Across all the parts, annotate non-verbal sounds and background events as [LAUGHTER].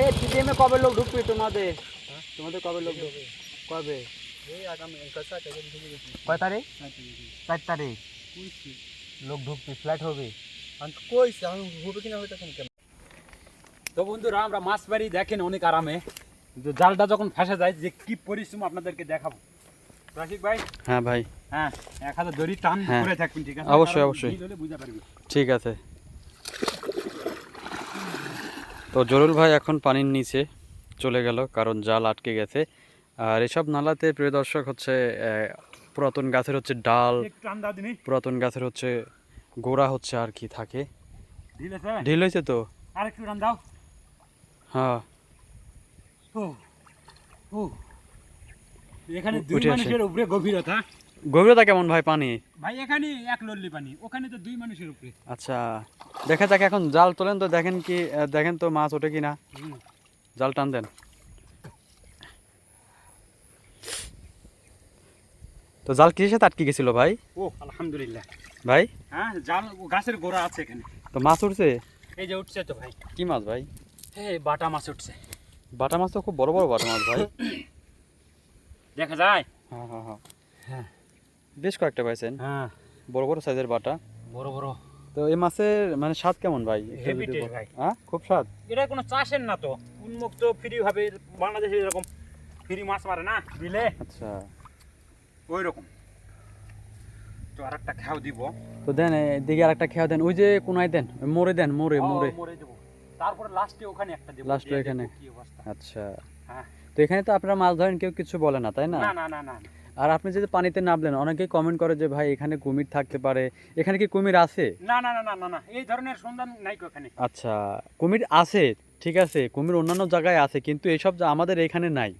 এ টিডিএমে কবে লোক ঢুকবে তোমাদের? তোমাদের কবে লোক ঢুকবে? কবে? কয় তারিখ? চার তারিখ। লোক ঢুকবে ফ্ল্যাট হবে। আমি আমি হবে কিনা হয়তো কেন? তো বন্ধুরা আমরা মাছ বাড়ি দেখেন অনেক আরামে। কিন্তু জালটা যখন ফেসে যায় যে কি পরিশ্রম আপনাদেরকে দেখাবো। রাশিক ভাই? হ্যাঁ ভাই। হ্যাঁ এক হাজার দড়ি টান হ্যাঁ। করে থাকবেন ঠিক আছে? অবশ্যই, অবশ্যই। বুঝতে পারবি ঠিক আছে। তো জরুল ভাই এখন পানির নিচে চলে গেল কারণ জাল আটকে গেছে। আর এসব নালাতে প্রিয় দর্শক হচ্ছে পুরাতন গাছের হচ্ছে ডাল পুরাতন গাছের হচ্ছে গোড়া হচ্ছে আর কি থাকে। ঢিল হয়েছে? তো? হ্যাঁ। এখানে দুই মানুষের উপরে গভীরতা। গভীরতা কেমন ভাই পানি? ভাই এখানে এক লল্লি পানি ওখানে তো দুই মানুষের উপরে। আচ্ছা দেখা যাক এখন জাল তোলেন তো দেখেন কি দেখেন তো মাছ ওঠে কি না জাল টান দেন। তো জাল কিসের সাথে আটকে গেছিল ভাই? ও আলহামদুলিল্লাহ। ভাই? হ্যাঁ জাল গাছের গোড়া আছে এখানে। তো মাছ উঠছে? এই যে উঠছে তো ভাই। কি মাছ ভাই? এই বাটা মাছ উঠছে। বাটা মাছ তো খুব বড় বড় বাটা মাছ ভাই। [COUGHS] দেখা যায়? হ্যাঁ হ্যাঁ হ্যাঁ। হ্যাঁ। বেশ কয়েকটা পাইছেন। হ্যাঁ। বড় বড় সাইজের বাটা। বড় বড়। তো এই মাছের মানে স্বাদ কেমন ভাই? বল- ভাই। হ্যাঁ? খুব স্বাদ? এটা কোনো চাষের না তো। উন্মুক্ত ফ্রি ভাবে বাংলাদেশে এরকম ফ্রি মাছ মারে না দিলে? আচ্ছা। ওই রকম তো আর একটা খাও দিব। তো দেন এদিকে আর একটা খেয়া দেন। ওই যে কোনায় দেন মোড়ে দেন মোড়ে মোড়ে। মরে দেবো। তারপরে লাস্টে ওখানে একটা দেবো। দিয়ে এখানে। আচ্ছা। হ্যাঁ। তো এখানে তো আপনারা মাছ ধরেন কেউ কিছু বলে না তাই না না না না না। আর আপনি যদি পানিতে নামলেন অনেকেই কমেন্ট করে যে ভাই এখানে কুমির থাকতে পারে। এখানে কি কুমির আছে? না না না না না না। এই ধরনের সন্ধান নাই এখানে আচ্ছা কুমির আছে ঠিক আছে কুমির অন্যান্য জায়গায় আছে কিন্তু এইসব যা আমাদের এখানে নাই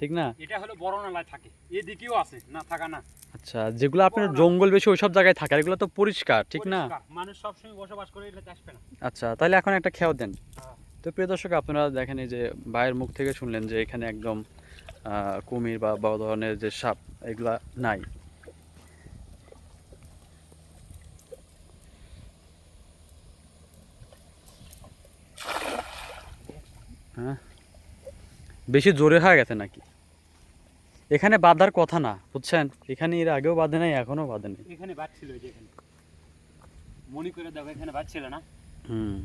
ঠিক না? এটা হলো বড় নালায় থাকে এদিকেও আছে না থাকা না। আচ্ছা যেগুলো আপনার জঙ্গল বেশি ওইসব জায়গায় থাকে এগুলো তো পরিষ্কার ঠিক না। মানুষ সবসময় বসবাস করে এটা আসবে না আচ্ছা তাহলে এখন একটা খেয়াল দেন। হ্যাঁ। তো প্রিয় দর্শক আপনারা দেখেন এই যে ভাইয়ের মুখ থেকে শুনলেন যে এখানে একদম আহ, কুমির বা বড় ধরনের যে সাপ এগুলা নাই। হ্যাঁ? বেশি জোরে হয়ে গেছে নাকি? এখানে বাঁধার কথা না বুঝছেন? এখানে এর আগেও বাঁধে নাই এখনও বাঁধে নাই। এখানে যে এখানে। মনে করে দেখো এখানে বাচ্ছিল না? হুম।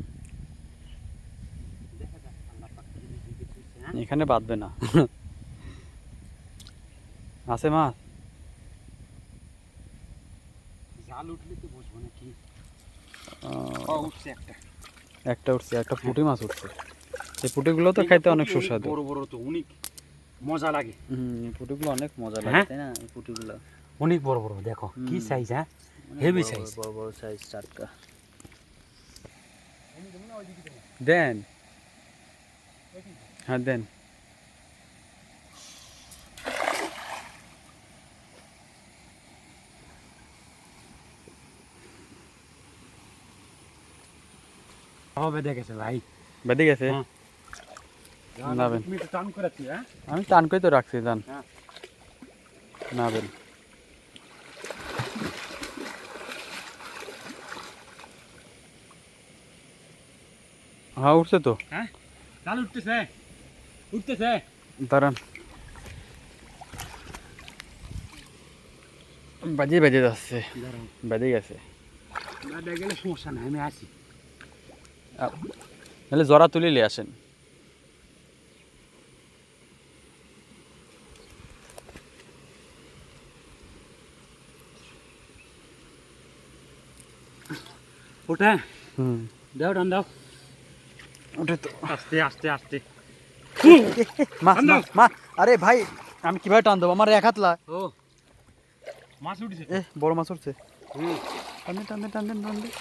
হ্যাঁ? এখানে বাঁধবে না। আছে মাছ জাল উঠলে তো বসবো নাকি? উঠছে একটা। একটা উঠছে একটা পুঁটি মাছ উঠছে। এই পুঁটিগুলো তো খাইতে অনেক সুস্বাদু। বড় বড় তো অনেক মজা লাগে। হুম এই পুঁটিগুলো অনেক মজা লাগে হ্যাঁ? তাই না এই পুঁটিগুলো। অনেক বড় বড় দেখো কি সাইজ হ্যাঁ? হেভি সাইজ বড়. বড় বড় সাইজ চারটা দেন। হ্যাঁ দেন। হবে দেখেছে ভাই বেঁধে গেছে হ্যাঁ। নাবেন। তুমি তো টান করেছি হ্যাঁ আমি টান করে তো রাখছি জান হ্যাঁ। নাবেন হ্যাঁ উঠছে তো হ্যাঁ জাল উঠতেছে উঠতেছে দাঁড়ান বাজে বেজে যাচ্ছে দাঁড়াও বেজে গেছে দাদা গেলে সমস্যা নাই আমি আসি নাহলে জরা তুলিলে আসেন। ওটা হুম। দাও ডান দাও। ওটা তো। আস্তে আস্তে আস্তে। মাছ দাও। মাছ মাছ আরে ভাই আমি কীভাবে টান দেবো? আমার এক হাত লা ও মাছ উঠেছে। এ বড় মাছ উঠছে। হুম। টান দেন টান টান টান দেন।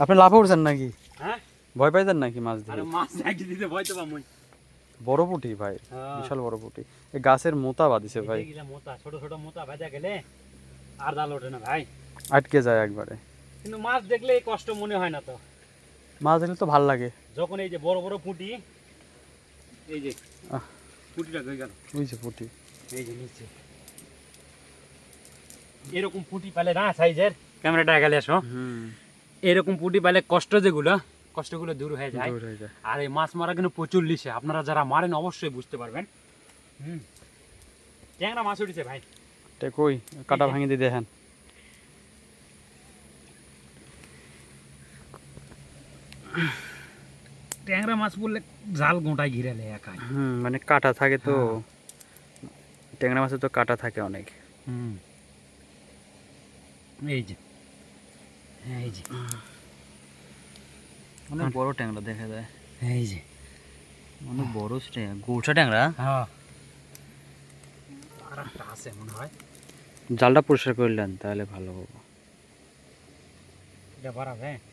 আপনি লাফে উঠছেন নাকি? হ্যাঁ? ভয় পাইছেন নাকি মাছ দিয়ে মাছ দিতে ভয় তো পামই বড় পুঁটি ভাই হ্যাঁ। বিশাল বড় পুঁটি। এই গাছের মোতা বাঁধিছে ভাই। গেলে ছোট ছোট মোটা ভেজা গেলে আর জাল ওঠে না ভাই। আটকে যায় একবারে। কিন্তু মাছ দেখলে এই কষ্ট মনে হয় না তো। মাছ দেখলে তো ভালো লাগে। যখন এই যে বড় বড় পুঁটি এই যে। পুঁটিটা হয়ে গেল? বুঝছে পুঁটি। এই যে নিচে। এরকম পুঁটি পালে না সাইজের? ক্যামেরাটা গেলে হুম। এরকম পুঁটি পালে কষ্ট যেগুলো কষ্টগুলো দূর হয়ে যায়। আর এই মাছ মারা কিন্তু প্রচুর লিসে আপনারা যারা মারেন অবশ্যই বুঝতে পারবেন। হুম। ট্যাংরা মাছ উঠেছে ভাই। কই? কাটা এই ভাঙি দিয়ে দেখেন। ট্যাংরা মাছ বললে জাল গোটায় ঘিরালে একাই। হুম মানে কাটা থাকে তো। হ্যাঁ। ট্যাংরা মাছের তো কাটা থাকে অনেক। হুম। এই যে। এই যে। অনেক বড় ট্যাংরা দেখা যায়। এই যে। অনেক বড় গোলসা ট্যাংরা? হ্যাঁ। আর আছে মনে হয়। জালটা পরিষ্কার করলেন তাহলে ভালো হবে। এটা বাড়াবে?